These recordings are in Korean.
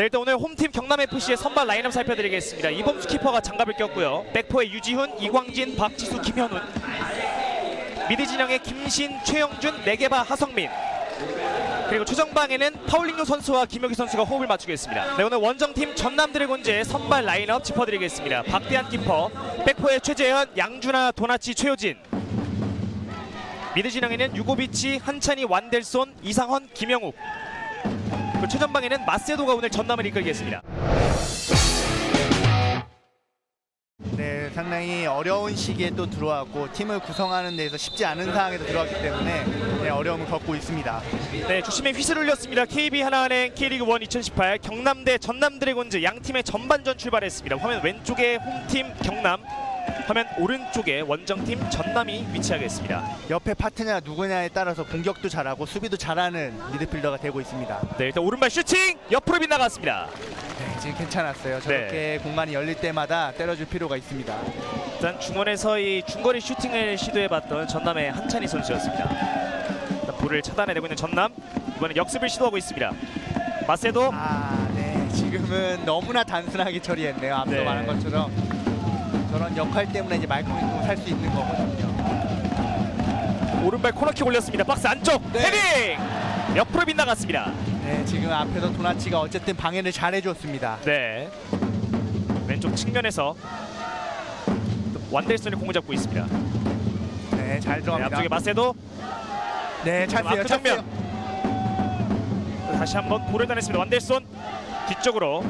네, 일단 오늘 홈팀 경남FC의 선발 라인업 살펴드리겠습니다. 이범수 키퍼가 장갑을 꼈고요. 백포의 유지훈, 이광진, 박지수, 김현훈. 미드 진영의 김신, 최영준, 네게바, 하성민. 그리고 최정방에는 파울링노 선수와 김혁희 선수가 호흡을 맞추겠습니다. 네, 오늘 원정팀 전남 드래곤즈의 선발 라인업 짚어드리겠습니다. 박대한 키퍼, 백포의 최재현, 양준하, 도나치, 최효진. 미드 진영에는 유고비치, 한찬희, 완델손, 이상헌, 김영욱. 최전방에는 마세도가 오늘 전남을 이끌겠습니다. 네, 상당히 어려운 시기에 또 들어왔고 팀을 구성하는 데서 쉽지 않은 상황에서 들어왔기 때문에 네, 어려움을 겪고 있습니다. 네, 주심의 휘슬을 울렸습니다. KB 하나은행 K리그 1 2018 경남대 전남 드래곤즈 양 팀의 전반전 출발했습니다. 화면 왼쪽에 홈팀 경남, 화면 오른쪽에 원정팀 전남이 위치하겠습니다. 옆에 파트너가 누구냐에 따라서 공격도 잘하고 수비도 잘하는 미드필더가 되고 있습니다. 네, 일단 오른발 슈팅 옆으로 빗나갔습니다. 네, 지금 괜찮았어요. 저렇게 공간이 열릴 때마다 때려줄 필요가 있습니다. 일단 중원에서 이 중거리 슈팅을 시도해봤던 전남의 한찬희 선수였습니다. 일단 볼을 차단해내고 있는 전남 이번엔 역습을 시도하고 있습니다. 마세도 아, 네, 지금은 너무나 단순하게 처리했네요. 앞서 네. 말한 것처럼 저런 역할 때문에 이제 말콤이 살수 있는 거거든요. 오른발 코너킥 올렸습니다. 박스 안쪽 네. 헤딩 옆으로 빗나갔습니다. 네, 지금 앞에서 도나치가 어쨌든 방해를 잘해줬습니다. 네. 왼쪽 측면에서 또 완델슨이 공을 잡고 있습니다. 네, 잘 네, 들어갑니다. 앞쪽에 마세도 네, 장면. 찬스예요. 다시 한번 볼을 따냈습니다. 완델손 뒤쪽으로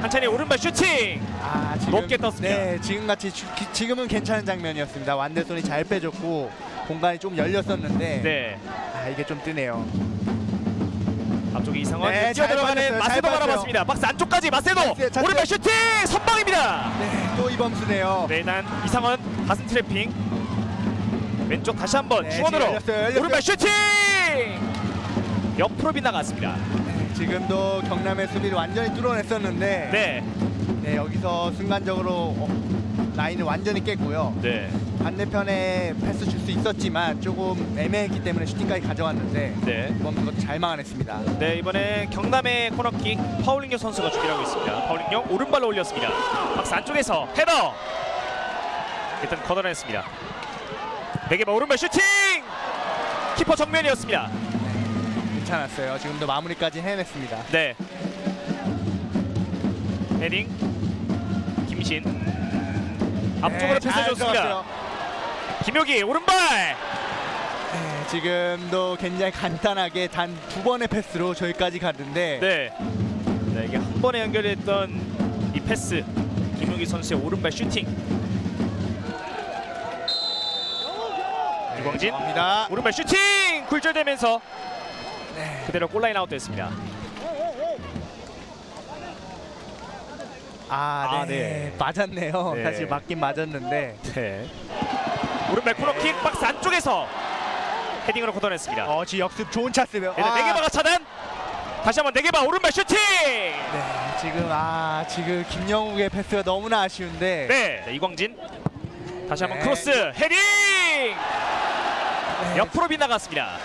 한찬이 오른발 슈팅. 아, 지금 높게 떴습니다. 네, 지금 같이 주- 기- 지금은 괜찮은 장면이었습니다. 완대손이 잘 빼줬고 공간이 좀 열렸었는데 네. 아, 이게 좀 뜨네요. 앞쪽에 이상원 네, 뛰어 잘 들어가는 빠졌어요. 잘 마세도. 바라봤습니다. 박스 안쪽까지 마세도 찬스. 오른발 슈팅 선방입니다. 네, 또 이범수네요. 네, 난 이상원 가슴 트래핑 왼쪽 다시 한번 네, 중원으로 지금 열렸어요, 열렸어요. 오른발 슈팅 옆으로 빗나갔습니다. 네, 지금도 경남의 수비를 완전히 뚫어냈었는데 네, 네, 여기서 순간적으로 어, 라인을 완전히 깼고요. 네, 반대편에 패스 줄 수 있었지만 조금 애매했기 때문에 슈팅까지 가져왔는데 네. 이범수가 잘 막아냈습니다. 네 이번에 경남의 코너킥 파울링요 선수가 준비하고 있습니다. 파울링요 오른발로 올렸습니다. 박스 안쪽에서 헤더 일단 걷어냈습니다. 네개바 오른발 슈팅 키퍼 정면이었습니다. 괜찮았어요. 지금도 마무리까지 해냈습니다. 네 헤딩 김신 앞쪽으로 네, 패스 잘 줬습니다. 들어갔어요. 김효기 오른발 네, 지금도 굉장히 간단하게 단 두 번의 패스로 저기까지 갔는데 네. 네 이게 한 번에 연결했던 이 패스 김효기 선수의 오른발 슈팅 이광진 갑니다. 오른발 슈팅 굴절되면서 네. 그대로 골라인 아웃됐습니다. 아, 아, 네. 네. 맞았네요. 네. 사실 맞긴 맞았는데. 네. 오른발 코너킥 박스 안쪽에서 헤딩으로 걷어냈습니다. 어, 지 역습 좋은 찬스요. 일단 네개바가 차단. 다시 한번 네개바 오른발 슈팅. 네, 지금 아, 지금 김영욱의 패스가 너무나 아쉬운데. 네, 네, 이광진 다시 한번 네. 크로스 헤딩 네, 옆으로 빗나갔습니다.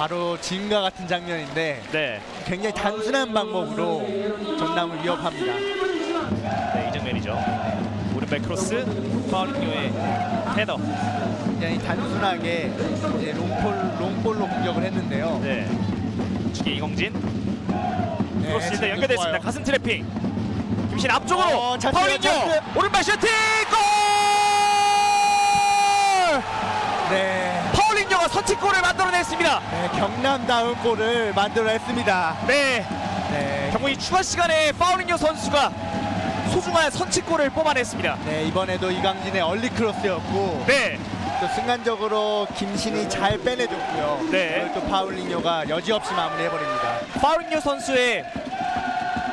바로 지금과 같은 장면인데 네, 굉장히 단순한 방법으로 전남을 위협합니다. 네, 이 장면이죠. 오른발 크로스 파울링요의 헤더. 굉장히 단순하게 이제 롱볼 롱볼로 공격을 했는데요. 네, 측에 이광진 네, 크로스 일단 연결됐습니다. 좋아요. 가슴 트래핑. 김신 앞쪽으로 어, 파울링요. 오른발 슈팅 골! 네, 선취골을 만들어냈습니다. 네, 경남다운 골을 만들어냈습니다. 네, 네, 이 추가 시간에 파울링요 선수가 소중한 선취골을 뽑아냈습니다. 네 이번에도 이강진의 얼리 크로스였고 네, 또 순간적으로 김신이 잘 빼내줬고요. 네. 그걸 또 파울링요가 여지없이 마무리해버립니다. 파울링요 선수의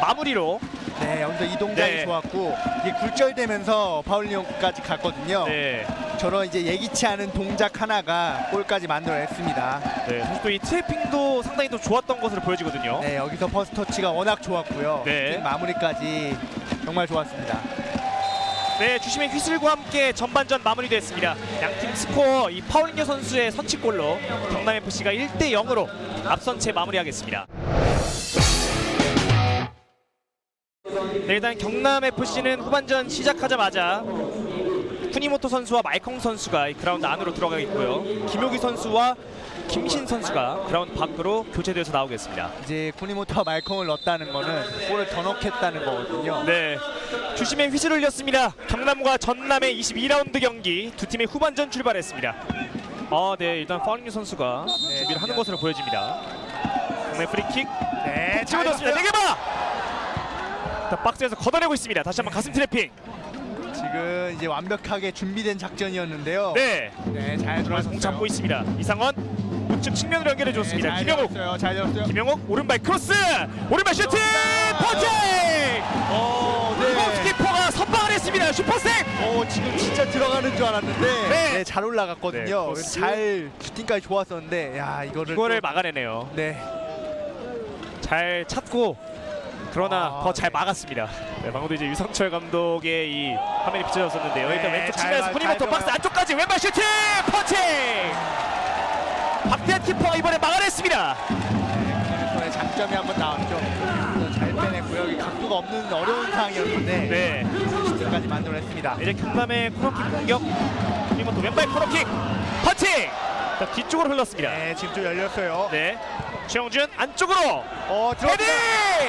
마무리로 네, 여기서 이 동작이 네. 좋았고 이게 굴절되면서 파울링요까지 갔거든요. 네, 저런 이제 예기치 않은 동작 하나가 골까지 만들어냈습니다. 네, 사실 또이 트래핑도 상당히 또 좋았던 것으로 보여지거든요. 네, 여기서 퍼스트 터치가 워낙 좋았고요. 네. 팀 마무리까지 정말 좋았습니다. 네, 주심의 휘슬과 함께 전반전 마무리됐습니다. 양팀 스코어 이 파울링요 선수의 선취골로 경남 FC가 1대 0으로 앞선 채 마무리하겠습니다. 네, 일단 경남 FC는 후반전 시작하자마자 쿠니모토 선수와 마이콩 선수가 이 그라운드 안으로 들어가 있고요. 김효기 선수와 김신 선수가 그라운드 밖으로 교체돼서 나오겠습니다. 이제 쿠니모토와 말콩을 넣었다는 거는 골을 더 넣겠다는 거거든요. 네. 주심의 휘슬을 흘렸습니다. 경남과 전남의 22라운드 경기 두 팀의 후반전 출발했습니다. 아, 네. 일단 파울뉴 선수가 네, 준비를 하는. 것으로 보여집니다. 경남 프리킥 네, 치워줬습니다. 잘 네개봐. 자, 박스에서 걷어내고 있습니다. 다시 한번 가슴 트래핑. 지금 이제 완벽하게 준비된 작전이었는데요. 네. 네, 잘 들어가서 공. 잡고 있습니다. 이상원 우측 측면으로 연결해 줬습니다. 네, 잘 김영욱. 열었어요. 잘 열었어요. 김영욱 오른발 크로스. 오른발 슈팅. 포팅. 어, 골키퍼가 선방을 했습니다. 슈퍼생. 어, 지금 진짜 들어가는 줄 알았는데 네. 네, 잘 올라갔거든요. 네, 크로스. 잘 슈팅까지 좋았었는데 야 이거를 이거를 또- 막아내네요. 네. 잘 찾고 그러나 아, 더잘 네. 막았습니다. 네, 방금도 이제 유성철 감독의 이 화면이 비춰졌었는데요. 네, 일단 왼쪽 잘 측면에서 봐, 잘 박스 봐요. 안쪽까지 왼발 슈팅 펀칭. 박대한 키퍼가 이번에 막아냈습니다. 쿠니모토의 장점이 한번 나왔죠. 잘 빼냈고요. 여기 각도가 없는 어려운 상황이었는데 네. 슈팅까지 만들어냈습니다. 이제 경남의 코너킥 공격 쿠니모토 왼발 코너킥 펀칭. 자, 뒤쪽으로 흘렀습니다. 네, 지금 좀 열렸어요. 네. 최영준 안쪽으로 어, 헤딩!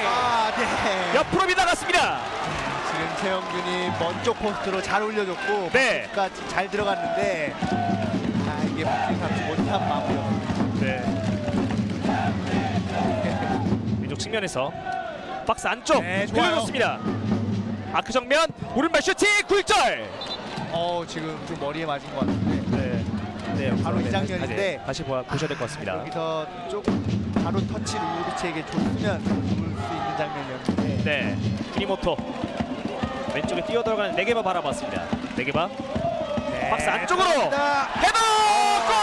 아, 네. 옆으로 빗나갔습니다. 지금 최영준이 먼쪽 포스트로 잘 올려줬고 네. 까지 잘 들어갔는데 아 이게 박진 삼지 못한 마무리였습니다. 네. 왼쪽 측면에서 박스 안쪽 네, 좋아요. 밀어줬습니다. 아크 정면 오른발 슈팅 굴절. 어 지금 좀 머리에 맞은 것 네. 네, 바로 이 다시- 장면인데. 다시, 다시 보, 보셔야 될 것 같습니다. 여기서 조금 바로 터치를 우르비치에게 줬으면 볼수 있는 장면이었는데 네, 키니모토 왼쪽에 뛰어 들어가는 네개바 바라봤습니다. 네개바 네, 박스 안쪽으로! 들어갑니다. 헤더 골!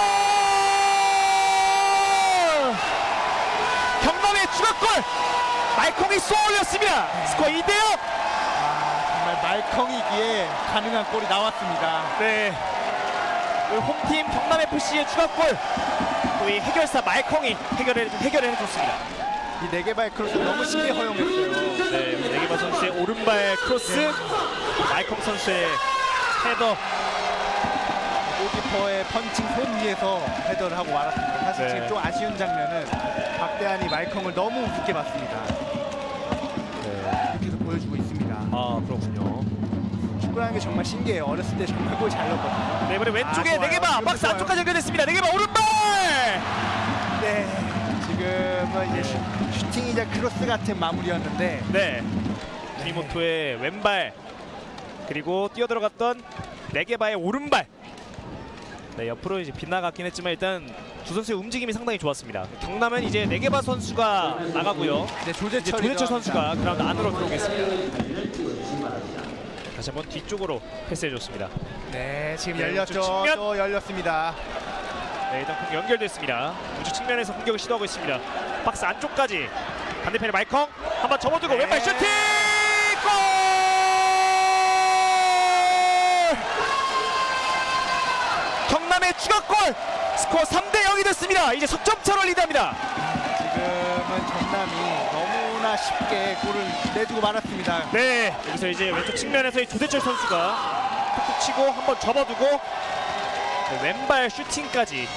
경남의 추가골 말콩이 쏘아 올렸습니다. 스코어 2대0. 아, 정말 말컹이기에 가능한 골이 나왔습니다. 네. 그 홈팀 경남 FC의 추가골. 또 이 해결사 말콩이 해결해 해결해 줬습니다. 이 네개발 크로스 너무 쉽게 허용했어요. 네, 네기바 선수의 오른발 크로스, 말콩 선수의 헤더. 골키퍼의 펀칭 손 위에서 헤더를 하고 말았습니다. 사실 네. 지금 좀 아쉬운 장면은 박대한이 말컹을 너무 우습게 봤습니다. 이렇게 해서 보여주고 있습니다. 아 그렇군요. 축구라는 게 정말 신기해요. 어렸을 때 정말 골 잘 넣었거든요. 네, 이번에 왼쪽에 아, 좋아요. 네개바 박스 좋아요. 안쪽까지 연결됐습니다. 네개바 오른발. 네. 지금은 이제 슈, 슈팅이자 크로스 같은 마무리였는데 네. 키모토의 왼발 그리고 뛰어 들어갔던 네개바의 오른발. 네, 옆으로 이제 빗나갔긴 했지만 일단 두 선수의 움직임이 상당히 좋았습니다. 경남은 이제 네개바 선수가 나가고요. 네, 이제 조재철이 조대철 선수가 그라운드 안으로 들어오겠습니다. 다시 한번 뒤쪽으로 패스해줬습니다. 네, 지금 네, 열렸죠. 우측 측면. 또 열렸습니다. 네, 일단 공격 연결됐습니다. 우측 측면에서 공격을 시도하고 있습니다. 박스 안쪽까지 반대편에 마이컹 한번 접어두고 네. 왼발 슈팅 골! 경남의 추가골 스코어 3대 0이 됐습니다. 이제 석점 차로 리드합니다. 지금은 전남이 너무나 쉽게 골을 내주고 말았습니다. 네, 여기서 이제 왼쪽 측면에서 이 조대철 선수가 툭툭 치고 한번 접어두고 네, 왼발 슈팅까지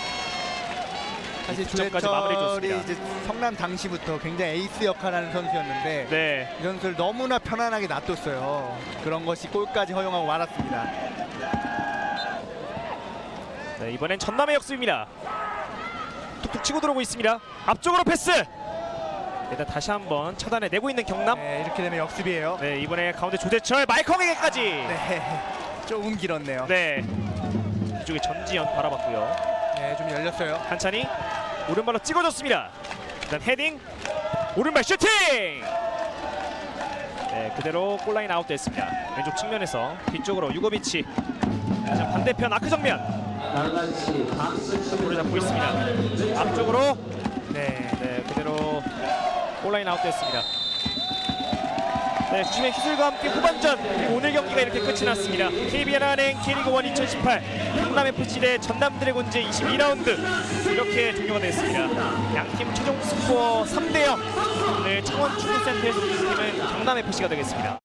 사실 득점까지 마무리 조재철이 해줬습니다. 이제 성남 당시부터 굉장히 에이스 역할하는 선수였는데 네, 이 선수를 너무나 편안하게 놔뒀어요. 그런 것이 골까지 허용하고 말았습니다. 네, 이번엔 전남의 역습입니다. 툭툭 치고 들어오고 있습니다. 앞쪽으로 패스. 일단 다시 한번 차단해 내고 있는 경남. 네, 이렇게 되면 역습이에요. 네, 이번에 가운데 조대철 마이콩에게까지. 네, 조금 길었네요. 네. 이쪽에 전지현 바라봤고요. 네, 좀 열렸어요. 한찬이 오른발로 찍어줬습니다. 일단 헤딩 오른발 슈팅. 네, 그대로 골라인 아웃됐습니다. 왼쪽 측면에서 뒤쪽으로 유고비치. 자, 반대편 아크 정면. 볼을 잡고 있습니다. 앞쪽으로 네, 네, 골라인 아웃됐습니다. 네, 주심의 희술과 함께 후반전 오늘 경기가 이렇게 끝이 났습니다. KBN 한행 K리그 1 2018 경남 FC 대 전남 드래곤즈 22라운드 이렇게 종료가 됐습니다. 양팀 최종 스코어 3대 0. 오늘 창원 축구센터에서 이긴 팀은 경남 FC가 되겠습니다.